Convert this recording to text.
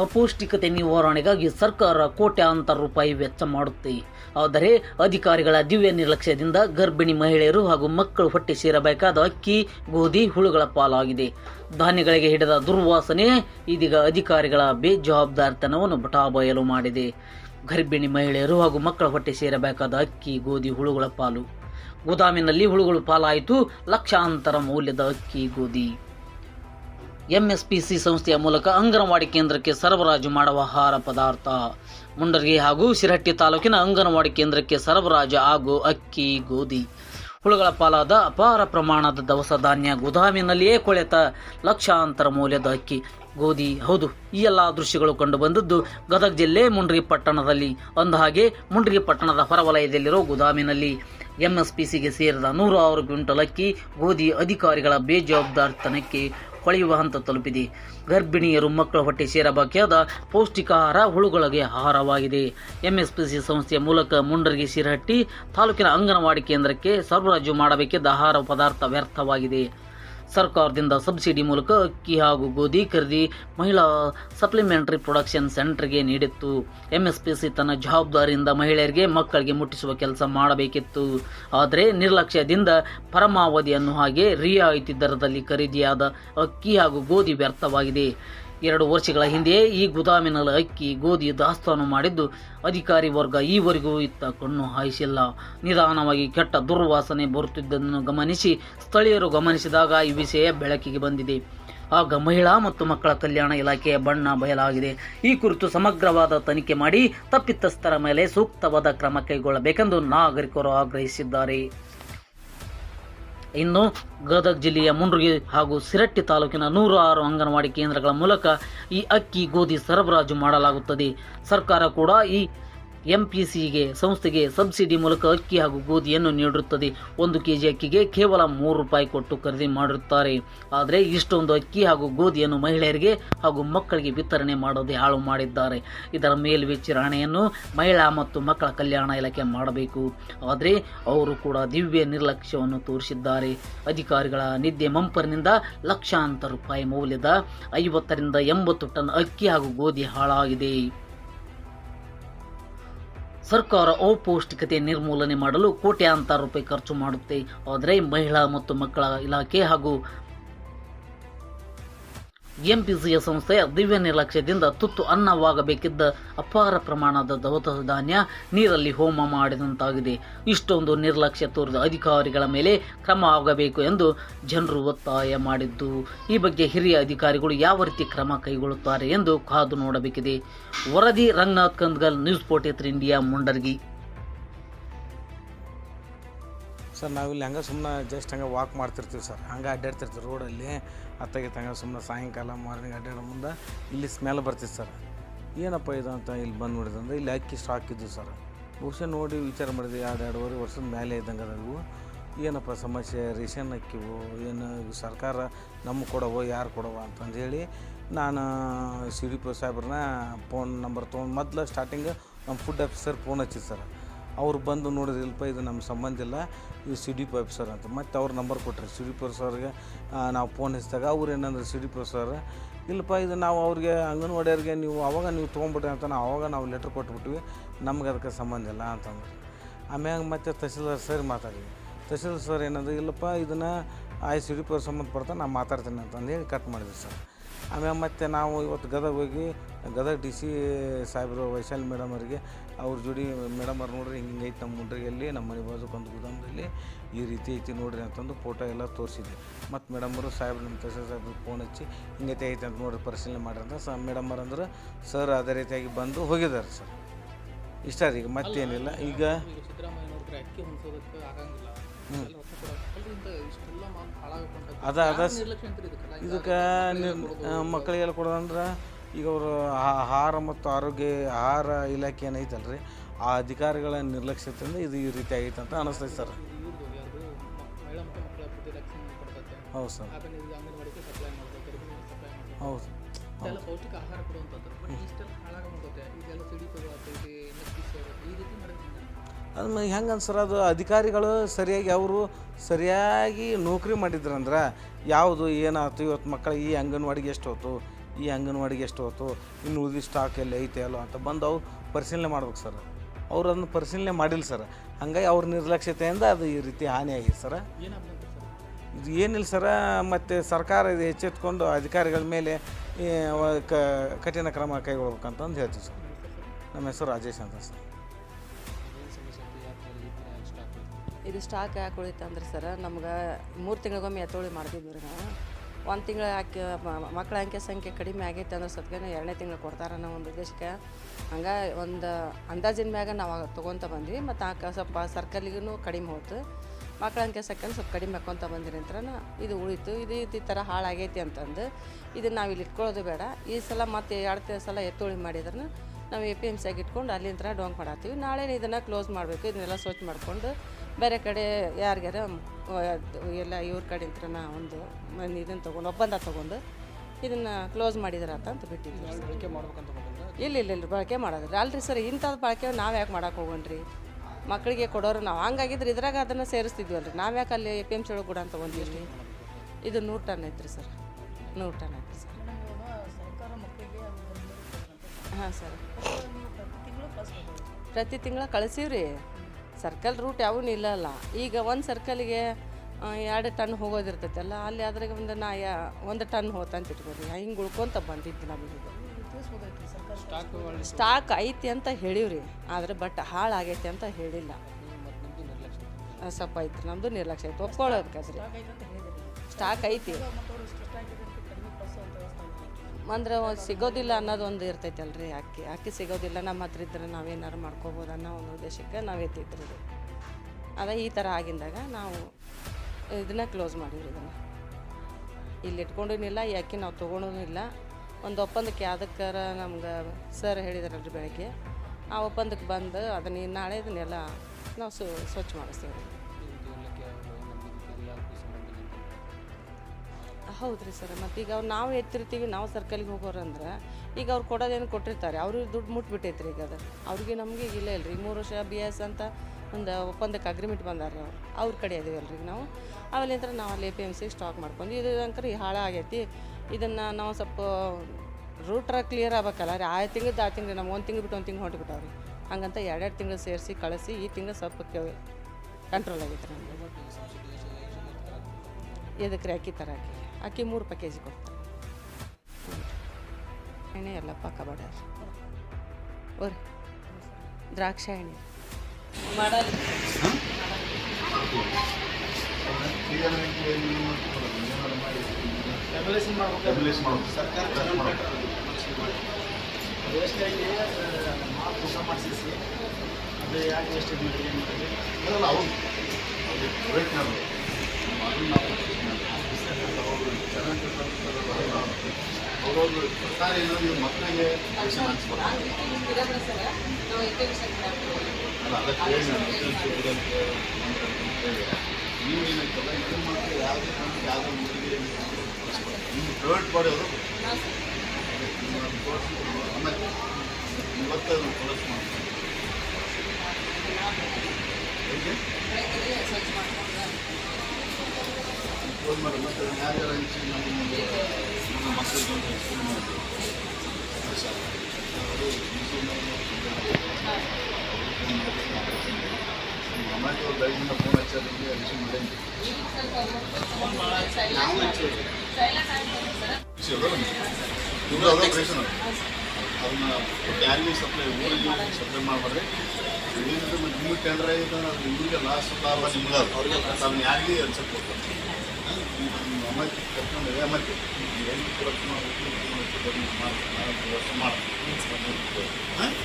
ಅಪೌಷ್ಟಿಕತೆ ನಿವಾರಣೆಗಾಗಿ ಸರ್ಕಾರ ಕೋಟ್ಯಾಂತರ ರೂಪಾಯಿ ವೆಚ್ಚ ಮಾಡುತ್ತೆ. ಆದರೆ ಅಧಿಕಾರಿಗಳ ದಿವ್ಯ ನಿರ್ಲಕ್ಷ್ಯದಿಂದ ಗರ್ಭಿಣಿ ಮಹಿಳೆಯರು ಹಾಗೂ ಮಕ್ಕಳು ಹೊಟ್ಟೆ ಸೇರಬೇಕಾದ ಅಕ್ಕಿ, ಗೋಧಿ, ಹುಳುಗಳ ಪಾಲಾಗಿದೆ. ಧಾನ್ಯಗಳಿಗೆ ಹಿಡಿದ ದುರ್ವಾಸನೆ ಇದೀಗ ಅಧಿಕಾರಿಗಳ ಬೇಜವಾಬ್ದಾರಿತನವನ್ನು ಬಟಾಬಯಲು ಮಾಡಿದೆ. ಗರ್ಭಿಣಿ ಮಹಿಳೆಯರು ಹಾಗೂ ಮಕ್ಕಳ ಹೊಟ್ಟೆ ಸೇರಬೇಕಾದ ಅಕ್ಕಿ, ಗೋಧಿ, ಹುಳುಗಳ ಪಾಲು. ಗೋದಾಮಿನಲ್ಲಿ ಹುಳುಗಳು ಪಾಲಾಯಿತು ಲಕ್ಷಾಂತರ ಮೌಲ್ಯದ ಅಕ್ಕಿ, ಗೋಧಿ. ಎಂಎಸ್ಪಿಸಿ ಸಂಸ್ಥೆಯ ಮೂಲಕ ಅಂಗನವಾಡಿ ಕೇಂದ್ರಕ್ಕೆ ಸರಬರಾಜು ಮಾಡುವ ಆಹಾರ ಪದಾರ್ಥ. ಮುಂಡರ್ಗಿ ಹಾಗೂ ಶಿರಹಟ್ಟಿ ತಾಲೂಕಿನ ಅಂಗನವಾಡಿ ಕೇಂದ್ರಕ್ಕೆ ಸರಬರಾಜು ಹಾಗೂ ಅಕ್ಕಿ, ಗೋಧಿ. ಹುಳುಗಳ ಪಾಲಾದ ಅಪಾರ ಪ್ರಮಾಣದ ದವಸ ಧಾನ್ಯ ಗೋದಾಮಿನಲ್ಲಿಯೇ ಕೊಳೆತ ಲಕ್ಷಾಂತರ ಮೌಲ್ಯದ ಅಕ್ಕಿ, ಗೋಧಿ. ಹೌದು, ಈ ಎಲ್ಲ ದೃಶ್ಯಗಳು ಕಂಡುಬಂದದ್ದು ಗದಗ ಜಿಲ್ಲೆ ಮುಂಡ್ರಿ ಪಟ್ಟಣದಲ್ಲಿ. ಅಂದಹಾಗೆ ಮುಂಡ್ರಿ ಪಟ್ಟಣದ ಹೊರವಲಯದಲ್ಲಿರೋ ಗೋದಾಮಿನಲ್ಲಿ ಎಂಎಸ್ಪಿಸಿಗೆ ಸೇರಿದ ನೂರಾರು ಕ್ವಿಂಟಲ್ ಅಕ್ಕಿ, ಗೋಧಿ ಅಧಿಕಾರಿಗಳ ಬೇಜವಾಬ್ದಾರಿತನಕ್ಕೆ ಹೊಳೆಯುವ ಹಂತ ತಲುಪಿದೆ. ಗರ್ಭಿಣಿಯರು ಮಕ್ಕಳ ಹೊಟ್ಟೆ ಸೇರಬೇಕಾದ ಪೌಷ್ಟಿಕಾಹಾರ ಹುಳುಗಳಿಗೆ ಆಹಾರವಾಗಿದೆ. ಎಂಎಸ್ಪಿಸಿ ಸಂಸ್ಥೆಯ ಮೂಲಕ ಮುಂಡರ್ಗಿ ಸಿರಹಟ್ಟಿ ತಾಲೂಕಿನ ಅಂಗನವಾಡಿ ಕೇಂದ್ರಕ್ಕೆ ಸರಬರಾಜು ಮಾಡಬೇಕಿದ್ದ ಆಹಾರ ಪದಾರ್ಥ ವ್ಯರ್ಥವಾಗಿದೆ. ಸರ್ಕಾರದಿಂದ ಸಬ್ಸಿಡಿ ಮೂಲಕ ಅಕ್ಕಿ ಹಾಗೂ ಗೋಧಿ ಖರೀದಿ ಮಹಿಳಾ ಸಪ್ಲಿಮೆಂಟರಿ ಪ್ರೊಡಕ್ಷನ್ ಸೆಂಟರ್ಗೆ ನೀಡಿತ್ತು. ಎಂಎಸ್ಪಿಸಿ ತನ್ನ ಜವಾಬ್ದಾರಿಯಿಂದ ಮಹಿಳೆಯರಿಗೆ ಮಕ್ಕಳಿಗೆ ಮುಟ್ಟಿಸುವ ಕೆಲಸ ಮಾಡಬೇಕಿತ್ತು. ಆದರೆ ನಿರ್ಲಕ್ಷ್ಯದಿಂದ ಪರಮಾವಧಿಯನ್ನು ಹಾಗೆ ರಿಯಾಯಿತಿ ದರದಲ್ಲಿ ಖರೀದಿಯಾದ ಅಕ್ಕಿ ಹಾಗೂ ಗೋಧಿ ವ್ಯರ್ಥವಾಗಿದೆ. ಎರಡು ವರ್ಷಗಳ ಹಿಂದೆಯೇ ಈ ಗೋದಾಮಿನಲ್ಲಿ ಅಕ್ಕಿ, ಗೋಧಿ, ದಾಸ್ತಾನು ಮಾಡಿದ್ದು ಅಧಿಕಾರಿ ವರ್ಗ ಈವರೆಗೂ ಇತ್ತ ಕಣ್ಣು ಹಾಯಿಸಿಲ್ಲ. ನಿಧಾನವಾಗಿ ಕೆಟ್ಟ ದುರ್ವಾಸನೆ ಬರುತ್ತಿದ್ದನ್ನು ಗಮನಿಸಿ ಸ್ಥಳೀಯರು ಗಮನಿಸಿದಾಗ ಈ ವಿಷಯ ಬೆಳಕಿಗೆ ಬಂದಿದೆ. ಆಗ ಮಹಿಳಾ ಮತ್ತು ಮಕ್ಕಳ ಕಲ್ಯಾಣ ಇಲಾಖೆಯ ಬಣ್ಣ ಬಯಲಾಗಿದೆ. ಈ ಕುರಿತು ಸಮಗ್ರವಾದ ತನಿಖೆ ಮಾಡಿ ತಪ್ಪಿತಸ್ಥರ ಮೇಲೆ ಸೂಕ್ತವಾದ ಕ್ರಮ ಕೈಗೊಳ್ಳಬೇಕೆಂದು ನಾಗರಿಕರು ಆಗ್ರಹಿಸಿದ್ದಾರೆ. ಇನ್ನು ಗದಗ ಜಿಲ್ಲೆಯ ಮುಂಡ್ರುಗಿ ಹಾಗೂ ಸಿರಟ್ಟಿ ತಾಲೂಕಿನ ನೂರಾರು ಅಂಗನವಾಡಿ ಕೇಂದ್ರಗಳ ಮೂಲಕ ಈ ಅಕ್ಕಿ ಗೋಧಿ ಸರಬರಾಜು ಮಾಡಲಾಗುತ್ತದೆ. ಸರ್ಕಾರ ಕೂಡ ಈ ಎಂಪಿಸಿಗೆ, ಸಂಸ್ಥೆಗೆ ಸಬ್ಸಿಡಿ ಮೂಲಕ ಅಕ್ಕಿ ಹಾಗೂ ಗೋಧಿಯನ್ನು ನೀಡಿರುತ್ತದೆ. ಒಂದು ಕೆಜಿ ಅಕ್ಕಿಗೆ ಕೇವಲ ಮೂರು ರೂಪಾಯಿ ಕೊಟ್ಟು ಖರೀದಿ ಮಾಡಿರುತ್ತಾರೆ. ಆದರೆ ಇಷ್ಟೊಂದು ಅಕ್ಕಿ ಹಾಗೂ ಗೋಧಿಯನ್ನು ಮಹಿಳೆಯರಿಗೆ ಹಾಗೂ ಮಕ್ಕಳಿಗೆ ವಿತರಣೆ ಮಾಡೋದೇ ಹಾಳು ಮಾಡಿದ್ದಾರೆ. ಇದರ ಮೇಲ್ವಿಚಾರಣೆಯನ್ನು ಮಹಿಳಾ ಮತ್ತು ಮಕ್ಕಳ ಕಲ್ಯಾಣ ಇಲಾಖೆ ಮಾಡಬೇಕು. ಆದರೆ ಅವರು ಕೂಡ ದಿವ್ಯ ನಿರ್ಲಕ್ಷ್ಯವನ್ನು ತೋರಿಸಿದ್ದಾರೆ. ಅಧಿಕಾರಿಗಳ ನಿದ್ದೆ ಮಂಪರಿನಿಂದ ಲಕ್ಷಾಂತರ ರೂಪಾಯಿ ಮೌಲ್ಯದ ಐವತ್ತರಿಂದ ಎಂಬತ್ತು ಟನ್ ಅಕ್ಕಿ ಹಾಗೂ ಗೋಧಿ ಹಾಳಾಗಿದೆ. ಸರ್ಕಾರ ಅಪೌಷ್ಟಿಕತೆ ನಿರ್ಮೂಲನೆ ಮಾಡಲು ಕೋಟ್ಯಾಂತರ ರೂಪಾಯಿ ಖರ್ಚು ಮಾಡುತ್ತೆ. ಆದರೆ ಮಹಿಳಾ ಮತ್ತು ಮಕ್ಕಳ ಇಲಾಖೆ ಹಾಗೂ ಎಂಪಿಸಿಯ ಸಂಸ್ಥೆಯ ದಿವ್ಯ ನಿರ್ಲಕ್ಷ್ಯದಿಂದ ತುತ್ತು ಅನ್ನವಾಗಬೇಕಿದ್ದ ಅಪಾರ ಪ್ರಮಾಣದ ದವತ ಧಾನ್ಯ ನೀರಲ್ಲಿ ಹೋಮ ಮಾಡಿದಂತಾಗಿದೆ. ಇಷ್ಟೊಂದು ನಿರ್ಲಕ್ಷ್ಯ ತೋರಿದ ಅಧಿಕಾರಿಗಳ ಮೇಲೆ ಕ್ರಮ ಆಗಬೇಕು ಎಂದು ಜನರು ಒತ್ತಾಯ ಮಾಡಿದ್ದು. ಈ ಬಗ್ಗೆ ಹಿರಿಯ ಅಧಿಕಾರಿಗಳು ಯಾವ ರೀತಿ ಕ್ರಮ ಕೈಗೊಳ್ಳುತ್ತಾರೆ ಎಂದು ಕಾದು ನೋಡಬೇಕಿದೆ. ವರದಿ Ranganath Kandgal news forty India Mundargi sir ನಾವಿಲ್ಲಿ ಹಂಗೆ ಸುಮ್ಮನೆ ಜಸ್ಟ್ ಹಂಗೆ ವಾಕ್ ಮಾಡ್ತಿರ್ತೀವಿ ಸರ್. ಹಂಗೆ ಅಡ್ಡಾಡ್ತಿರ್ತೀವಿ ರೋಡಲ್ಲಿ ಅತ್ತಾಗಿತ್ತು ಹಂಗೆ ಸುಮ್ಮನೆ ಸಾಯಂಕಾಲ ಮಾರ್ನಿಂಗ್ ಅಡ್ಡಾಡೋ ಮುಂದೆ ಇಲ್ಲಿ ಸ್ಮೆಲ್ ಬರ್ತಿತ್ತು ಸರ್. ಏನಪ್ಪ ಇದು ಅಂತ ಇಲ್ಲಿ ಬಂದು ನೋಡಿದ್ರೆ ಅಂದ್ರೆ ಇಲ್ಲಿ ಅಕ್ಕಿ ಸ್ಟಾಕ್ ಇದ್ದು ಸರ್. ಬಹುಶಃ ನೋಡಿ ವಿಚಾರ ಮಾಡಿದ್ವಿ, ಎರಡು, ಎರಡೂವರೆ ವರ್ಷದ ಮೇಲೆ ಇದ್ದಂಗೆ ನಾವು ಏನಪ್ಪ ಸಮಸ್ಯೆ, ರೇಷನ್ ಅಕ್ಕಿವು, ಏನು ಸರ್ಕಾರ ನಮ್ಗೆ ಕೊಡವೋ, ಯಾರು ಕೊಡವೋ ಅಂತಂದೇಳಿ ನಾನು ಸಿ ಡಿ ಪಿ ಸಾಹೇಬ್ರನ್ನ ಫೋನ್ ನಂಬರ್ ತೊಗೊಂಡು ಮೊದಲು ಸ್ಟಾರ್ಟಿಂಗ್ ನಮ್ಮ ಫುಡ್ ಆಫೀಸರ್ ಫೋನ್ ಹಚ್ಚಿತ್ತು ಸರ್. ಅವ್ರು ಬಂದು ನೋಡಿದ್ರೆ, ಇಲ್ಲಪ್ಪ, ಇದು ನಮ್ಮ ಸಂಬಂಧ ಇಲ್ಲ, ಇದು ಸಿ ಡಿ ಪಿ ಸರ್ ಅಂತ. ಮತ್ತು ಅವ್ರ ನಂಬರ್ ಕೊಟ್ಟರೆ ಸಿ ಡಿ ಪಿ ಸರ್ಗೆ ನಾವು ಫೋನ್ ಹಚ್ಚಿದಾಗ ಅವ್ರು ಏನಂದ್ರೆ, ಸಿ ಡಿ ಪಿ ಸರ್, ಇಲ್ಲಪ್ಪ, ಇದು ನಾವು ಅವ್ರಿಗೆ, ಅಂಗನವಾಡಿಯವ್ರಿಗೆ ನೀವು ಅವಾಗ ನೀವು ತೊಗೊಂಬಿಟ್ರಿ ಅಂತ ನಾವು ಅವಾಗ ನಾವು ಲೆಟ್ರ್ ಕೊಟ್ಬಿಟ್ವಿ ನಮ್ಗೆ ಅದಕ್ಕೆ ಸಂಬಂಧ ಇಲ್ಲ ಅಂತಂದ್ರೆ. ಆಮ್ಯಾಗ ಮತ್ತೆ ತಹಸೀಲ್ದಾರ್ ಸರ್ ಮಾತಾಡಿದ್ವಿ ತಹಸೀಲ್ದಾರ್ ಸರ್ ಏನಂದ್ರೆ, ಇಲ್ಲಪ್ಪ, ಇದನ್ನು ಆಯ್ ಸಿ ಡಿ ಪಿ ಸಂಬಂಧಪಡ್ತಾ ನಾನು ಮಾತಾಡ್ತೀನಿ ಅಂತಂದು ಹೇಳಿ ಕಟ್ ಮಾಡಿದ್ವಿ ಸರ್. ಆಮ್ಯಾಗ ಮತ್ತೆ ನಾವು ಇವತ್ತು ಗದಗ ಹೋಗಿ, ಗದಗ ಡಿ ಸಿ ಸಾಹೇಬರು ವೈಶಾಲಿ ಮೇಡಮ್ ಅವರಿಗೆ, ಅವ್ರ ಜೋಡಿ ಮೇಡಮ್ ಅವ್ರು ನೋಡ್ರಿ ಹಿಂಗೆ ಐತೆ ನಮ್ಮ ಮುಂಡ್ರಿಯಲ್ಲಿ ನಮ್ಮ ಮನೆ ಬಾಜುಕೊಂದು ಗುದಾಮದಲ್ಲಿ ಈ ರೀತಿ ಐತಿ ನೋಡ್ರಿ ಅಂತಂದು ಫೋಟೋ ಎಲ್ಲ ತೋರಿಸಿದ್ವಿ ಮತ್ತು ಮೇಡಮ್ ಅವರು ಸಾಹೇಬ್ರು ನಮ್ಮ ತಹಸೀಲ್ ಸಾಹೇಬ್ರು ಫೋನ್ ಹಚ್ಚಿ ಹಿಂಗೈತೆ ಐತೆ ಅಂತ ನೋಡ್ರಿ ಪರಿಶೀಲನೆ ಮಾಡ್ರಿ ಅಂತ ಸ ಮೇಡಮ್ ಅವ್ರು ಅಂದ್ರೆ, ಸರ್ ಅದೇ ರೀತಿಯಾಗಿ ಬಂದು ಹೋಗಿದ್ದಾರೆ ಸರ್. ಇಷ್ಟ ರೀ ಈಗ ಮತ್ತೇನಿಲ್ಲ. ಈಗ ಅಕ್ಕಿ ಹೊಂದ್ಸೋದಕ್ಕೆ ಆಗಂಗಿಲ್ಲ. ಅದ ಅದ ಅಂತೀರಿ ಇದಕ್ಕೆ ಮಕ್ಕಳಿಗೆಲ್ಲ ಕೊಡೋದಂದ್ರೆ ಈಗ ಅವರು ಆಹಾರ ಮತ್ತು ಆರೋಗ್ಯ ಆಹಾರ ಇಲಾಖೆ ಏನೈತಲ್ಲ ರೀ ಆ ಅಧಿಕಾರಿಗಳ ನಿರ್ಲಕ್ಷ್ಯದಿಂದ ಇದು ಈ ರೀತಿ ಆಗೈತೆ ಅಂತ ಅನಿಸ್ತೈತೆ ಸರ್. ಹೌದು ಸರ್. ಹೌದು. ಪೌಷ್ಟಿಕ ಆಹಾರ ಕೊಡುವಂಥದ್ದು. ಇದೆಲ್ಲ ಸಿಡಿ ಈ ರೀತಿ ಮಾಡಿದ್ರೆ ಅದು ಹೆಂಗೆ ಅನ್ಸರ ಅದು? ಅಧಿಕಾರಿಗಳು ಸರಿಯಾಗಿ ಅವರು ಸರಿಯಾಗಿ ನೌಕರಿ ಮಾಡಿದ್ರಂದ್ರೆ ಯಾವುದು ಏನಾಯ್ತು? ಇವತ್ತು ಮಕ್ಕಳಿಗೆ ಈ ಅಂಗನವಾಡಿಗೆ ಎಷ್ಟು ಹೋತು? ಈ ಅಂಗನವಾಡಿಗೆ ಎಷ್ಟು ಹೋತು? ಇನ್ನು ಉಳಿದ ಸ್ಟಾಕ್ ಎಲ್ಲಿ ಐತೆ, ಅಲ್ಲೋ ಅಂತ ಬಂದು ಅವು ಪರಿಶೀಲನೆ ಮಾಡ್ಬೇಕು ಸರ್. ಅವ್ರು ಅದನ್ನು ಪರಿಶೀಲನೆ ಮಾಡಿಲ್ಲ ಸರ್. ಹಂಗಾಗಿ ಅವ್ರ ನಿರ್ಲಕ್ಷ್ಯತೆಯಿಂದ ಅದು ಈ ರೀತಿ ಹಾನಿಯಾಗಿದೆ ಸರ್. ಇದು ಏನಿಲ್ಲ ಸರ. ಮತ್ತು ಸರ್ಕಾರ ಇದು ಎಚ್ಚೆತ್ಕೊಂಡು ಅಧಿಕಾರಿಗಳ ಮೇಲೆ ಕಠಿಣ ಕ್ರಮ ಕೈಗೊಳ್ಬೇಕಂತಂದು ಹೇಳ್ತೀವಿ ಸರ್. ನಮ್ಮ ಹೆಸರು ರಾಜೇಶ್ ಅಂತ ಸರ್. ಇದು ಸ್ಟಾಕ್ ಯಾಕೆ ಉಳಿತಂದ್ರೆ ಸರ ನಮ್ಗೆ ಮೂರು ತಿಂಗಳಿಗೊಮ್ಮೆ ಎತ್ತೋಳಿ ಮಾಡ್ತಿದ್ವಿ ರೀ ನಾವು. ಒಂದು ತಿಂಗಳ ಹಾಕಿ ಮಕ್ಕಳ ಅಂಕೆ ಸಂಖ್ಯೆ ಕಡಿಮೆ ಆಗೈತೆ ಅಂದ್ರೆ ಸತ್ಕೆ ಎರಡನೇ ತಿಂಗಳು ಕೊಡ್ತಾರೆ ಅನ್ನೋ ಒಂದು ಉದ್ದೇಶಕ್ಕೆ ಹಂಗೆ ಒಂದು ಅಂದಾಜಿನ ಮ್ಯಾಗ ನಾವು ತೊಗೊತ ಬಂದ್ವಿ. ಮತ್ತು ಆ ಸ್ವಲ್ಪ ಸರ್ಕಲ್ಗೂ ಕಡಿಮೆ ಹೋಯ್ತು ಮಕ್ಕಳ ಅಂಕೆ ಸಂಖ್ಯೆ ಸ್ವಲ್ಪ ಕಡಿಮೆ ಹಾಕೊತ ಬಂದಿರಿ ಅಂತ ಇದು ಉಳಿತು. ಇದು ಈ ಥರ ಹಾಳಾಗೈತಿ ಅಂತಂದು ಇದನ್ನು ನಾವು ಇಲ್ಲಿ ಇಟ್ಕೊಳ್ಳೋದು ಬೇಡ. ಈ ಸಲ ಮತ್ತೆ ಎರಡು ಸಲ ಎತ್ತೋಳಿ ಮಾಡಿದ್ರೆ ನಾವು ಎ ಪಿ ಎಂ ಸಿಯಾಗಿ ಇಟ್ಕೊಂಡು ಅಲ್ಲಿಂದ ಡೋಂಗ್ ಮಾಡತ್ತೀವಿ. ನಾಳೆ ಇದನ್ನು ಕ್ಲೋಸ್ ಮಾಡಬೇಕು. ಇದನ್ನೆಲ್ಲ ಸ್ವಚ್ಛ ಮಾಡಿಕೊಂಡು ಬೇರೆ ಕಡೆ ಯಾರಿಗಾರ ಎಲ್ಲ ಇವ್ರ ಕಡೆಯಿಂದ ಒಂದು ಇದನ್ನು ತೊಗೊಂಡು ಒಪ್ಪಂದ ತೊಗೊಂಡು ಇದನ್ನು ಕ್ಲೋಸ್ ಮಾಡಿದಾರತ್ತ ಅಂತ ಬಿಟ್ಟಿದ್ವಿ. ಇಲ್ಲ ಇಲ್ಲ ಇಲ್ಲ ಬಳಕೆ ಮಾಡೋದಿಲ್ಲ. ಅಲ್ರಿ ಸರ್ ಇಂಥದ್ದು ಬಳಕೆ ನಾವು ಯಾಕೆ ಮಾಡೋಕೆ ಹೋಗೋಣ್ರಿ ಮಕ್ಕಳಿಗೆ ಕೊಡೋರು ನಾವು. ಹಂಗಾಗಿದ್ರೆ ಇದ್ರಾಗ ಅದನ್ನು ಸೇರಿಸ್ತಿದ್ವಲ್ರಿ. ನಾವು ಯಾಕೆ ಅಲ್ಲಿ ಎ ಪಿ ಎಂ ಸಿ ಒಳಗೆ ಕೂಡ ಅಂತ ಇದು ನೂರು ಟನ್ ಐತ್ರಿ ಸರ್. ನೂರು ಟನ್ ಐತ್ರಿ ಸರ್. ಹಾಂ ಸರ್. ಪ್ರತಿ ತಿಂಗಳು ಕಳಿಸೀವ್ರಿ. ಸರ್ಕಲ್ ರೂಟ್ ಯಾವೂ ನಿಲ್ಲಲ್ಲ ಈಗ ಒಂದು ಸರ್ಕಲ್ಗೆ ಎರಡು ಟನ್ ಹೋಗೋದಿರ್ತೈತಲ್ಲ ಅಲ್ಲಿ ಅದ್ರಾಗ ಒಂದು ನಾ ಯಾ ಒಂದು ಟನ್ ಹೋತಂತ ಇಟ್ಕೊರಿ ಹಿಂಗೆ ಉಳ್ಕೊಂತ ಬಂದಿದ್ದು ನಮಗೆ ಸ್ಟಾಕ್ ಐತಿ ಅಂತ ಹೇಳಿವ್ರಿ. ಆದರೆ ಬಟ್ ಹಾಳಾಗೈತಿ ಅಂತ ಹೇಳಿಲ್ಲ. ಸ್ವಲ್ಪ ಐತ್ರಿ. ನಮ್ಮದು ನಿರ್ಲಕ್ಷ್ಯ ಐತಿ. ಒಪ್ಕೊಳ್ಳೋದಕ್ಕೆ ಸ್ಟಾಕ್ ಐತಿ ಅಂದ್ರೆ ಸಿಗೋದಿಲ್ಲ ಅನ್ನೋದು ಒಂದು ಇರ್ತೈತಲ್ರಿ ಅಕ್ಕಿ ಅಕ್ಕಿ ಸಿಗೋದಿಲ್ಲ ನಮ್ಮ ಹತ್ರ ಇದ್ರೆ ನಾವೇನಾರು ಮಾಡ್ಕೋಬೋದು ಅನ್ನೋ ಒಂದು ಉದ್ದೇಶಕ್ಕೆ ನಾವು ಎತ್ತಿದ್ರಿ ಅದ ಈ ಥರ ಆಗಿಂದಾಗ ನಾವು ಇದನ್ನ ಕ್ಲೋಸ್ ಮಾಡಿವ್ರಿ ಇದನ್ನು. ಇಲ್ಲಿ ಇಟ್ಕೊಂಡಿನಿಲ್ಲ ಈ ಅಕ್ಕಿ ನಾವು ತೊಗೊಳೂ ಇಲ್ಲ. ಒಂದು ಒಪ್ಪಂದಕ್ಕೆ ಯಾವ್ದಕ್ಕಾರ ನಮ್ಗೆ ಸರ್ ಹೇಳಿದಾರಲ್ರಿ ಬೆಳಗ್ಗೆ, ಆ ಒಪ್ಪಂದಕ್ಕೆ ಬಂದು ಅದನ್ನ ನಾಳೆ ಇದನ್ನೆಲ್ಲ ನಾವು ಸ್ವಚ್ಛ ಮಾಡಿಸ್ತೀವಿ ಹೌದು ರೀ ಸರ್, ಮತ್ತು ಈಗ ಅವ್ರು ನಾವು ಎತ್ತಿರ್ತೀವಿ, ನಾವು ಸರ್ಕಲ್ಗೆ ಹೋಗೋರು ಅಂದ್ರೆ ಈಗ ಅವ್ರು ಕೊಡೋದೇನು ಕೊಟ್ಟಿರ್ತಾರೆ, ಅವ್ರಿಗೆ ದುಡ್ಡು ಮುಟ್ಬಿಟ್ಟೈತ್ರಿ ಈಗ ಅದು. ಅವ್ರಿಗೆ ನಮಗೆ ಇಲ್ಲ ಇಲ್ರಿ ಈಗ ಮೂರು ವರ್ಷ ಬಿ ಎಸ್ ಅಂತ ಒಂದು ಒಪ್ಪಂದಕ್ಕೆ ಅಗ್ರಿಮೆಂಟ್ ಬಂದಾರ ಅವ್ರು ಅವ್ರ ಕಡೆ ಇದೀವಲ್ರಿ ಈಗ ನಾವು. ಆಮೇಲಿಂದ ನಾವು ಅಲ್ಲಿ A P M C stock ಮಾಡ್ಕೊಂಡು, ಇದು ಅಂಕರಿ ಹಾಳಾಗೈತಿ ಇದನ್ನು ನಾವು ಸ್ವಲ್ಪ ರೂಟ್ರ ಕ್ಲಿಯರ್ ಆಗ್ಬೇಕಲ್ಲ ರೀ, ಆ ತಿಂಗ್ಳದ್ದು ಆ ತಿಂಗಳು ನಾವು ಒಂದು ತಿಂಗ್ಳು ಬಿಟ್ಟು ಒಂದು ತಿಂಗ್ಳು ಹೊಂಟ್ಬಿಟ್ಟಾವ್ರಿ. ಹಂಗಂತ ಎರಡೆರಡು ತಿಂಗಳು ಸೇರಿಸಿ ಕಳಿಸಿ ಈ ತಿಂಗಳು ಸ್ವಲ್ಪ ಕಂಟ್ರೋಲ್ ಆಗೈತೆ ನಮಗೆ ಎದಕ್ಕೆ ರೀ ಅಕ್ಕಿ ತರಕ್ಕೆ ಅಕ್ಕಿ ಮೂರು ರೂಪಾಯಿ ಕೆ ಜಿ ಕೊಡ್ತಾರೆ. ಎಣ್ಣೆ ಎಲ್ಲ ಪಕ್ಕ ಬಡ್ಯಾರ ಓರಿ ದ್ರಾಕ್ಷಿ ಎಣ್ಣೆ. ಮಾಡಲ್ಲ. ಅವರು ಸರ್ಕಾರ ಏನಾದ್ರು ಮಕ್ಕಳಿಗೆ ಟ್ಯೂಷನ್ ಹಾಕ್ಸ್ಬೇಕು ಅಲ್ಲ ಅದಕ್ಕೆ ನೀವು ಯಾವುದೇ ಕಾರಣಕ್ಕೆ ಯಾವುದೋ ಮಗುವಿಗೆ ನಿಮ್ಮ ಪ್ರೈವೇಟ್ ಫೋನ್ ಮಾಡಿ ಮತ್ತೆ ಯಾರ್ಯಾರು ಹಂಚಿ ನಮ್ಮ ನಮ್ಮ ಮಕ್ಕಳಿಗೆ ಒಂದು ಫೋನ್ ಮಾಡಿ ಅವ್ರು ಬೆಳಗಿಂದ ಫೋನ್ ಹಚ್ಚೋದಕ್ಕೆ ರಿಸೀವ್ ಮಾಡೇನಿ ಇವರು ಅದನ್ನ ಯಾರಿಗೂ ಸಪ್ಲೈ ಊರಿಗೆ ಸಪ್ಲೈ ಮಾಡಬಾರ್ದು ನಿಮ್ಗೆ ನಿಮಗೆ ಟೆಂಡರ್ ಆಗಿತ್ತು ಅಂದ್ರೆ ಅದು ಇವ್ರಿಗೆ ಲಾಸ್ ಲಾಭ ನಿಮ್ಗೆ ಅವ್ರಿಗೆ ಅದನ್ನ ಯಾರಿಗೆ ಅನ್ಸಕ್ಕೆ ಕೊಡ್ತಾರೆ ಅಮ್ಮಕ್ಕೆ ಕರ್ಕೊಂಡು ಅಮ್ಮಕ್ಕೆ ಏನು ಕೊಡಕ್ಕೆ ಮಾಡಿ ಮಾಡಿ ಮಾಡಿ